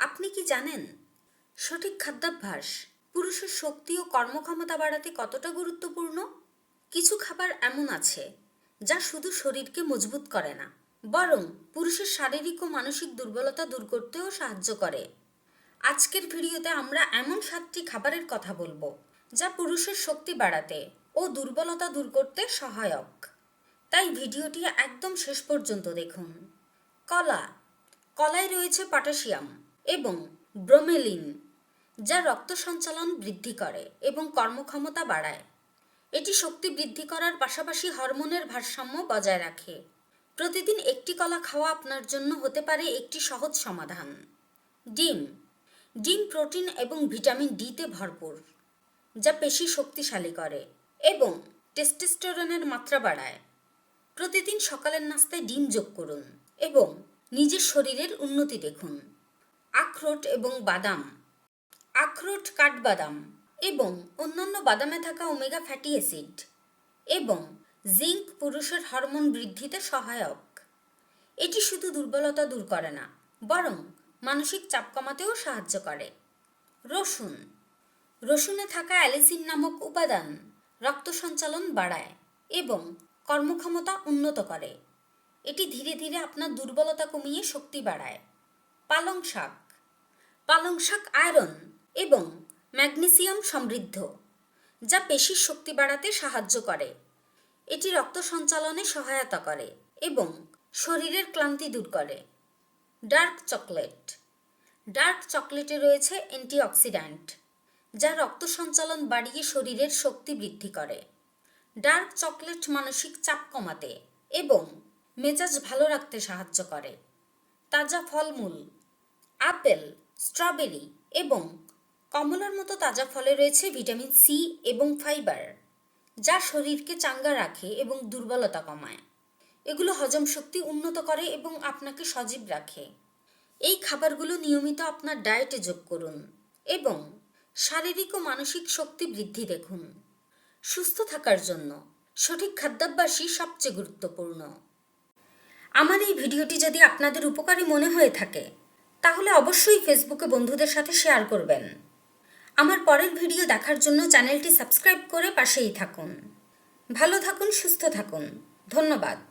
আপনি কি জানেন? সঠিক খাদ্যাভ্যাস পুরুষের শক্তি ও কর্মক্ষমতা বাড়াতে কতটা গুরুত্বপূর্ণ? কিছু খাবার এমন আছে যা শুধু শরীরকে মজবুত করে না, বরং পুরুষের শারীরিক ও মানসিক দুর্বলতা দূর করতেও সাহায্য করে। আজকের ভিডিওতে আমরা এমন সাতটি খাবারের কথা বলব যা পুরুষের শক্তি বাড়াতে ও দুর্বলতা দূর করতে সহায়ক। তাই ভিডিওটি একদম শেষ পর্যন্ত দেখুন। কলা। কলায় রয়েছে পটাশিয়াম। এবং ব্রোমেলিন, যা রক্ত সঞ্চালন বৃদ্ধি করে এবং কর্মক্ষমতা বাড়ায়। এটি শক্তি বৃদ্ধি করার পাশাপাশি হরমোনের ভারসাম্য বজায় রাখে। প্রতিদিন একটি কলা খাওয়া আপনার জন্য হতে পারে একটি সহজ সমাধান। ডিম ডিম প্রোটিন এবং ভিটামিন ডিতে ভরপুর, যা পেশি শক্তিশালী করে এবং টেস্টোস্টেরনের মাত্রা বাড়ায়। প্রতিদিন সকালের নাস্তায় ডিম যোগ করুন এবং নিজের শরীরের উন্নতি দেখুন। আখরোট এবং বাদাম। আখরোট, কাঠবাদাম এবং অন্যান্য বাদামে থাকা ওমেগা ফ্যাটি অ্যাসিড এবং জিঙ্ক পুরুষের হরমোন বৃদ্ধিতে সহায়ক। এটি শুধু দুর্বলতা দূর করে না, বরং মানসিক চাপ কমাতেও সাহায্য করে। রসুন। রসুনে থাকা অ্যালিসিন নামক উপাদান রক্ত সঞ্চালন বাড়ায় এবং কর্মক্ষমতা উন্নত করে। এটি ধীরে ধীরে আপনার দুর্বলতা কমিয়ে শক্তি বাড়ায়। পালং শাক। পালং শাক আয়রন এবং ম্যাগনেসিয়াম সমৃদ্ধ, যা পেশির শক্তি বাড়াতে সাহায্য করে। এটি রক্ত সঞ্চালনে সহায়তা করে এবং শরীরের ক্লান্তি দূর করে। Dark chocolate. ডার্ক চকলেটে রয়েছে অ্যান্টিঅক্সিড্যান্ট, যা রক্ত সঞ্চালন বাড়িয়ে শরীরের শক্তি বৃদ্ধি করে। ডার্ক চকলেট মানসিক চাপ কমাতে এবং মেজাজ ভালো রাখতে সাহায্য করে। তাজা ফলমূল আপেল, স্ট্রবেরি এবং কমলার মতো তাজা ফলে রয়েছে ভিটামিন সি এবং ফাইবার, যা শরীরকে চাঙ্গা রাখে এবং দুর্বলতা কমায়। এগুলো হজম শক্তি উন্নত করে এবং আপনাকে সজীব রাখে। এই খাবারগুলো নিয়মিত আপনার ডায়েটে যোগ করুন এবং শারীরিক ও মানসিক শক্তি বৃদ্ধি দেখুন। সুস্থ থাকার জন্য সঠিক খাদ্যাভ্যাসই সবচেয়ে গুরুত্বপূর্ণ। আমার এই ভিডিওটি যদি আপনাদের উপকারী মনে হয়ে থাকে তাহলে অবশ্যই ফেসবুকে বন্ধুদের সাথে শেয়ার করবেন। আমার পরের ভিডিও দেখার জন্য চ্যানেলটি সাবস্ক্রাইব করে পাশেই থাকুন। ভালো থাকুন, সুস্থ থাকুন। ধন্যবাদ।